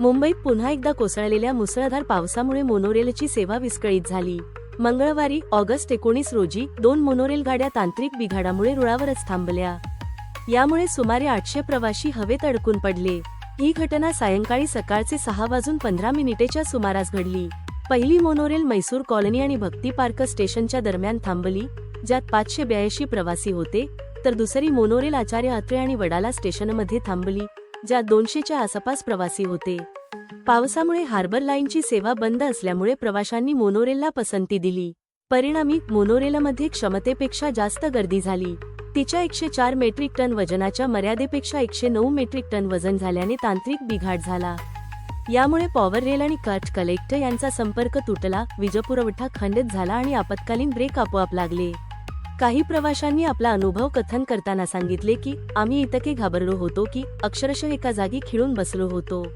मुंबईत पुन्हा एकदा कोसळलेल्या मुसळधार पावसामुळे मोनोरेलची सेवा विस्कळीत झाली. मंगळवारी ऑगस्ट एकोणीस रोजी दोन मोनोरेल गाड्या तांत्रिक बिघाडामुळे रुळावरच थांबल्या. यामुळे सुमारे आठशे प्रवाशी हवेत अडकून पडले. ही घटना सायंकाळी सकाळचे सहा वाजून पंधरा मिनिटेच्या सुमारास घडली. पहिली मोनोरेल मैसूर कॉलनी आणि भक्ती पार्क स्टेशनच्या दरम्यान थांबली ज्यात पाचशे ब्याऐंशी प्रवासी होते तर दुसरी मोनोरेल आचार्य अत्रे आणि वडाला स्टेशनमध्ये थांबली ज्यात दोनशेच्या आसपास प्रवासी होते. पावसामुळे हार्बर लाईनची सेवा बंद असल्यामुळे प्रवाशांनी मोनोरेलला पसंती दिली. परिणामी मोनोरेलमध्ये क्षमतेपेक्षा जास्त गर्दी झाली. तिच्या एकशे चार मेट्रिक टन वजनाच्या मर्यादेपेक्षा एकशे नऊ मेट्रिक टन वजन झाल्याने तांत्रिक बिघाड झाला. यामुळे पॉवर रेल आणि कट कलेक्टर यांचा संपर्क तुटला वीजपुरवठा खंडित झाला आणि आपत्कालीन ब्रेक आपोआप लागले. काही प्रवाशांनी आपला अनुभव कथन करताना सांगितले की आम्ही इतके घाबरलो होतो की अक्षरशः एका जागी खिळून बसलो होतो.